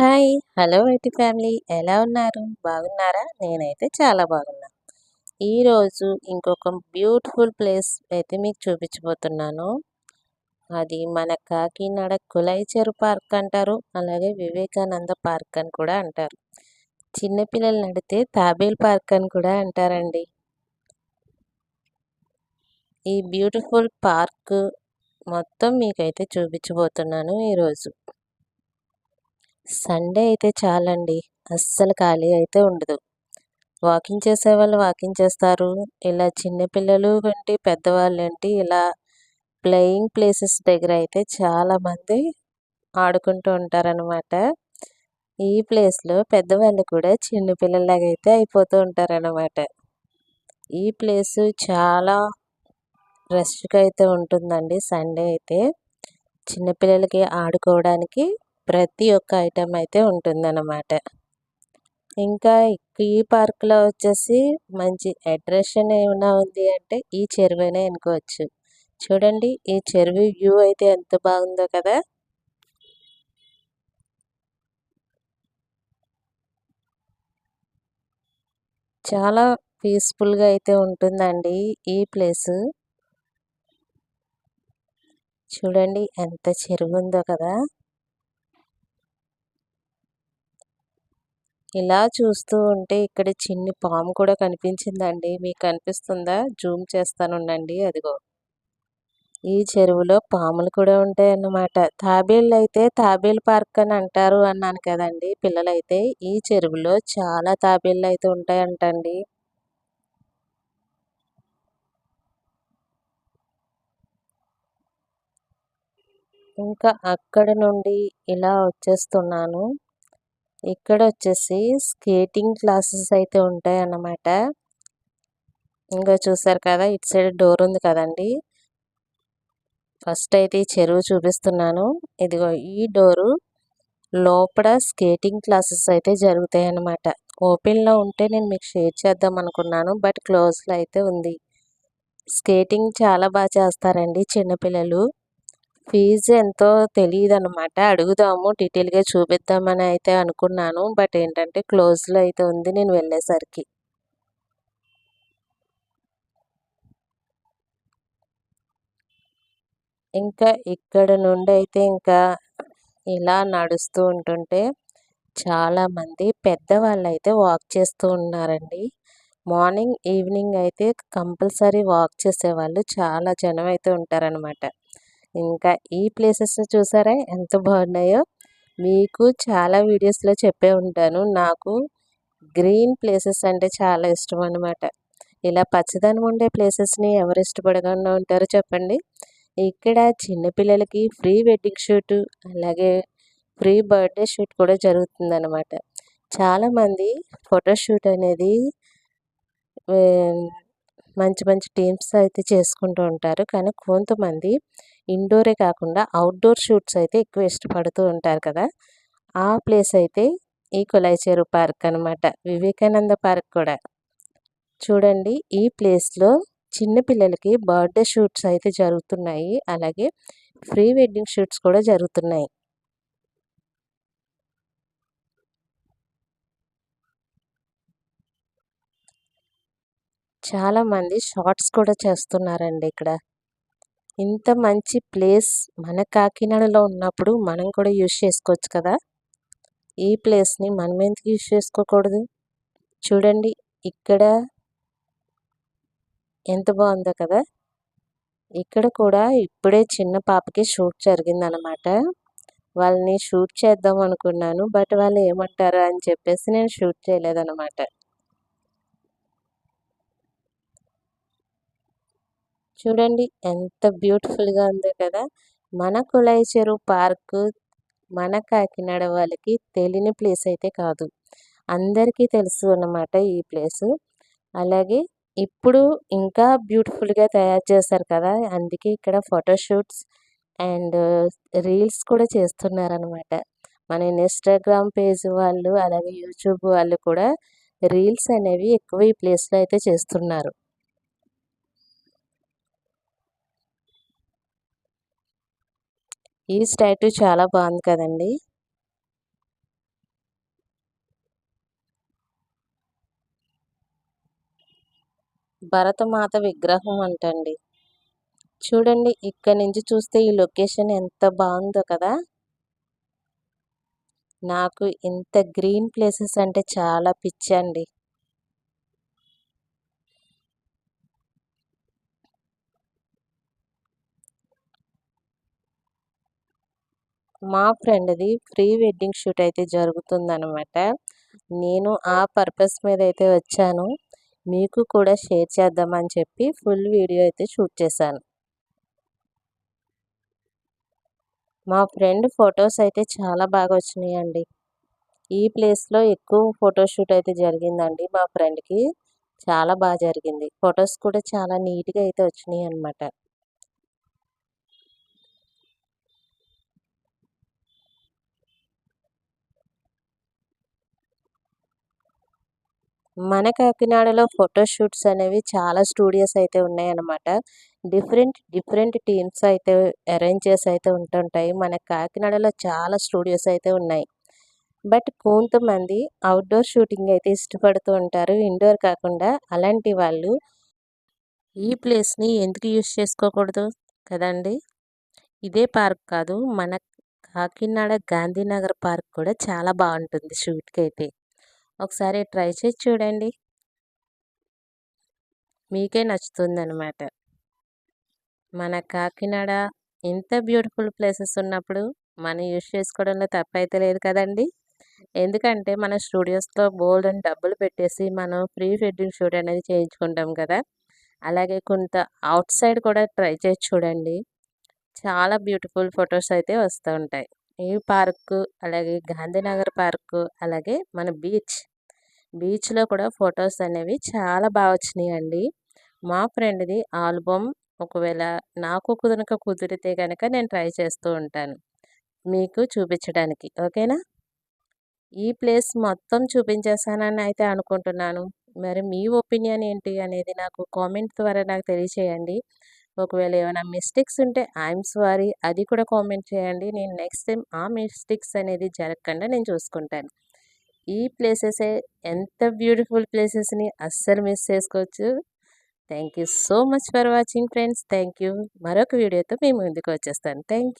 Hi hello IT family. ఎలా ఉన్నారు? బాగున్నారా? నేనైతే చాలా బాగున్నా. ఈరోజు ఇంకొక బ్యూటిఫుల్ ప్లేస్ అయితే మీకు చూపించబోతున్నాను. అది మన కాకినాడ కులైచెరు పార్క్ అంటారు. అలాగే వివేకానంద పార్క్ అని కూడా అంటారు. చిన్నపిల్లలు నడితే తాబేల్ పార్క్ అని కూడా అంటారండి. ఈ బ్యూటిఫుల్ పార్క్ మొత్తం మీకైతే చూపించబోతున్నాను ఈరోజు సండే అయితే చాలండి. అస్సలు ఖాళీ అయితే ఉండదు. వాకింగ్ చేసే వాళ్ళు వాకింగ్ చేస్తారు. ఇలా చిన్నపిల్లలు ఏంటి పెద్దవాళ్ళు ఏంటి ఇలా ప్లేయింగ్ ప్లేసెస్ దగ్గర అయితే చాలామంది ఆడుకుంటూ ఉంటారనమాట ఈ ప్లేస్లో పెద్దవాళ్ళు కూడా చిన్నపిల్లలాగా అయితే అయిపోతూ ఉంటారనమాట ఈ ప్లేస్ చాలా రష్గా అయితే ఉంటుందండి సండే అయితే. చిన్నపిల్లలకి ఆడుకోవడానికి ప్రతి ఒక్క ఐటెం అయితే ఉంటుందన్నమాట. ఇంకా ఈ పార్క్లో వచ్చేసి మంచి అట్రాక్షన్ ఏమైనా ఉంది అంటే ఈ చెరువునే అనుకోవచ్చు చూడండి ఈ చెరువు వ్యూ అయితే ఎంత బాగుందో కదా! చాలా పీస్ఫుల్గా అయితే ఉంటుందండి ఈ ప్లేస్. చూడండి ఎంత చెరువు ఉందో కదా! ఇలా చూస్తూ ఉంటే ఇక్కడ చిన్ని పాము కూడా కనిపించిందండి. మీకు కనిపిస్తుందా జూమ్ చేస్తానుండండి అదిగో. ఈ చెరువులో పాములు కూడా ఉంటాయి అన్నమాట తాబేళ్ళు అయితే తాబేలు పార్క్ అని అంటారు అన్నాను కదండి. పిల్లలైతే ఈ చెరువులో చాలా తాబేళ్ళు అయితే ఉంటాయంటండి. ఇంకా అక్కడ నుండి ఇలా వచ్చేస్తున్నాను. ఇక్కడ వచ్చేసి స్కేటింగ్ క్లాసెస్ అయితే ఉంటాయి అన్నమాట ఇంకా చూసారు కదా ఇటు సైడ్ డోర్ ఉంది కదండి. ఫస్ట్ అయితే ఈ చెరువు చూపిస్తున్నాను. ఇదిగో ఈ డోరు లోపల స్కేటింగ్ క్లాసెస్ అయితే జరుగుతాయి అన్నమాట ఓపెన్లో ఉంటే నేను మీకు షేర్ చేద్దాం అనుకున్నాను బట్ క్లోజ్లో అయితే ఉంది. స్కేటింగ్ చాలా బాగా చేస్తారండి చిన్నపిల్లలు. ఫీజు ఎంతో తెలియదు అనమాట అడుగుదాము డీటెయిల్గా చూపిద్దామని అయితే అనుకున్నాను. బట్ ఏంటంటే క్లోజ్లో అయితే ఉంది నేను వెళ్ళేసరికి. ఇంకా ఇక్కడ నుండి అయితే ఇంకా ఇలా నడుస్తూ ఉంటుంటే చాలామంది పెద్దవాళ్ళు అయితే వాక్ చేస్తూ ఉన్నారండి. మార్నింగ్ ఈవినింగ్ అయితే కంపల్సరీ వాక్ చేసేవాళ్ళు. చాలా జనం అయితే ఉంటారనమాట ఇంకా ఈ ప్లేసెస్ చూసారా? ఎంత బాగున్నాయో. మీకు చాలా వీడియోస్లో చెప్పే ఉంటాను. నాకు గ్రీన్ ప్లేసెస్ అంటే చాలా ఇష్టం అనమాట ఇలా పచ్చదనం ఉండే ప్లేసెస్ని ఎవరు ఇష్టపడకుండా ఉంటారో చెప్పండి. ఇక్కడ చిన్నపిల్లలకి ఫ్రీ వెడ్డింగ్ షూట్ అలాగే ఫ్రీ బర్త్డే షూట్ కూడా జరుగుతుందన్నమాట. చాలామంది ఫోటోషూట్ అనేది మంచి మంచి టీమ్స్ అయితే చేసుకుంటూ ఉంటారు. కానీ కొంతమంది ఇండోరే కాకుండా అవుట్డోర్ షూట్స్ అయితే ఎక్కువ ఇష్టపడుతూ ఉంటారు కదా! ఆ ప్లేస్ అయితే ఈ కులాయిచేరు పార్క్ అనమాట వివేకానంద పార్క్ కూడా. చూడండి ఈ ప్లేస్లో చిన్నపిల్లలకి బర్త్డే షూట్స్ అయితే జరుగుతున్నాయి. అలాగే ప్రీ వెడ్డింగ్ షూట్స్ కూడా జరుగుతున్నాయి. చాలామంది షార్ట్స్ కూడా చేస్తున్నారండి ఇక్కడ. ఇంత మంచి ప్లేస్ మన కాకినాడలో ఉన్నప్పుడు మనం కూడా యూజ్ చేసుకోవచ్చు కదా? ఈ ప్లేస్ని మనం ఎందుకు యూజ్ చేసుకోకూడదు? చూడండి ఇక్కడ ఎంత బాగుందో కదా? ఇక్కడ కూడా ఇప్పుడే చిన్న పాపకి షూట్ జరిగిందనమాట. వాళ్ళని షూట్ చేద్దాం అనుకున్నాను బట్ వాళ్ళు ఏమంటారు అని చెప్పేసి నేను షూట్ చేయలేదన్నమాట చూడండి ఎంత బ్యూటిఫుల్గా ఉందో కదా! మన కులాయి చెరువు పార్కు మన కాకినాడ వాళ్ళకి తెలియని ప్లేస్ అయితే కాదు. అందరికీ తెలుసు అన్నమాట ఈ ప్లేసు. అలాగే ఇప్పుడు ఇంకా బ్యూటిఫుల్గా తయారు చేస్తారు కదా! అందుకే ఇక్కడ ఫోటోషూట్స్ అండ్ రీల్స్ కూడా చేస్తున్నారనమాట మన ఇన్స్టాగ్రామ్ పేజ్ వాళ్ళు అలాగే యూట్యూబ్ వాళ్ళు కూడా రీల్స్ అనేవి ఎక్కువ ఈ ప్లేస్లో అయితే చేస్తున్నారు. ఈ స్టాట్యూ చాలా బాగుంది కదండి. భరతమాత విగ్రహం అంటండి. చూడండి ఇక్కడ నుంచి చూస్తే ఈ లొకేషన్ ఎంత బాగుందో కదా. నాకు ఇంత గ్రీన్ ప్లేసెస్ అంటే చాలా పిచ్చండి. మా ఫ్రెండ్ది ప్రీ వెడ్డింగ్ షూట్ అయితే జరుగుతుందనమాట నేను ఆ పర్పస్ మీద అయితే వచ్చాను. మీకు కూడా షేర్ చేద్దామని చెప్పి ఫుల్ వీడియో అయితే షూట్ చేశాను. మా ఫ్రెండ్ ఫొటోస్ అయితే చాలా బాగా వచ్చినాయండి. ఈ ప్లేస్లో ఎక్కువ ఫోటోషూట్ అయితే జరిగిందండి మా ఫ్రెండ్కి. చాలా బాగా జరిగింది. ఫొటోస్ కూడా చాలా నీట్గా అయితే వచ్చినాయి అనమాట మన కాకినాడలో ఫోటోషూట్స్ అనేవి చాలా స్టూడియోస్ అయితే ఉన్నాయన్నమాట. డిఫరెంట్ డిఫరెంట్ టీమ్స్ అయితే అరేంజెస్ అయితే ఉంటుంటాయి. మన కాకినాడలో చాలా స్టూడియోస్ అయితే ఉన్నాయి. బట్ కొంతమంది అవుట్డోర్ షూటింగ్ అయితే ఇష్టపడుతూ ఉంటారు. ఇండోర్ కాకుండా అలాంటి వాళ్ళు ఈ ప్లేస్ని ఎందుకు యూస్ చేసుకోకూడదు కదండి? ఇదే పార్క్ కాదు. మన కాకినాడ గాంధీనగర్ పార్క్ కూడా చాలా బాగుంటుంది షూట్కి అయితే ఒకసారి ట్రై చేసి చూడండి. మీకే నచ్చుతుందనమాట మన కాకినాడ ఇంత బ్యూటిఫుల్ ప్లేసెస్ ఉన్నప్పుడు మనం యూజ్ చేసుకోవడంలో తప్పైతే లేదు కదండి. ఎందుకంటే మన స్టూడియోస్లో బోల్డ్ అని డబ్బులు పెట్టేసి మనం ప్రీ వెడ్డింగ్ షూట్ అనేది చేయించుకుంటాం కదా. అలాగే కొంత అవుట్ సైడ్ కూడా ట్రై చేసి చూడండి. చాలా బ్యూటిఫుల్ ఫొటోస్ అయితే వస్తూ ఉంటాయి. ఈ పార్కు అలాగే గాంధీనగర్ పార్కు అలాగే మన బీచ్. బీచ్లో కూడా ఫొటోస్ అనేవి చాలా బాగా వచ్చినాయండి. మా ఫ్రెండ్ది ఆల్బమ్ ఒకవేళ నాకు కుదరక కుదిరితే కనుక నేను ట్రై చేస్తూ ఉంటాను. మీకు చూపించడానికి. ఓకేనా? ఈ ప్లేస్ మొత్తం చూపించేసానని అయితే అనుకుంటున్నాను. మరి మీ ఒపీనియన్ ఏంటి అనేది నాకు కామెంట్ ద్వారా నాకు తెలియచేయండి. ఒకవేళ ఏమైనా మిస్టేక్స్ ఉంటే ఐఎమ్ సారీ అది కూడా కామెంట్ చేయండి. నేను నెక్స్ట్ టైం ఆ మిస్టేక్స్ అనేది జరగకుండా నేను చూసుకుంటాను. ఈ ప్లేసెస్ ఎంత బ్యూటిఫుల్ ప్లేసెస్ని అస్సలు మిస్ చేసుకోవచ్చు. Thank you so much for watching friends. Thank you మరొక వీడియోతో మేము ముందుకు వచ్చేస్తాను. Thank you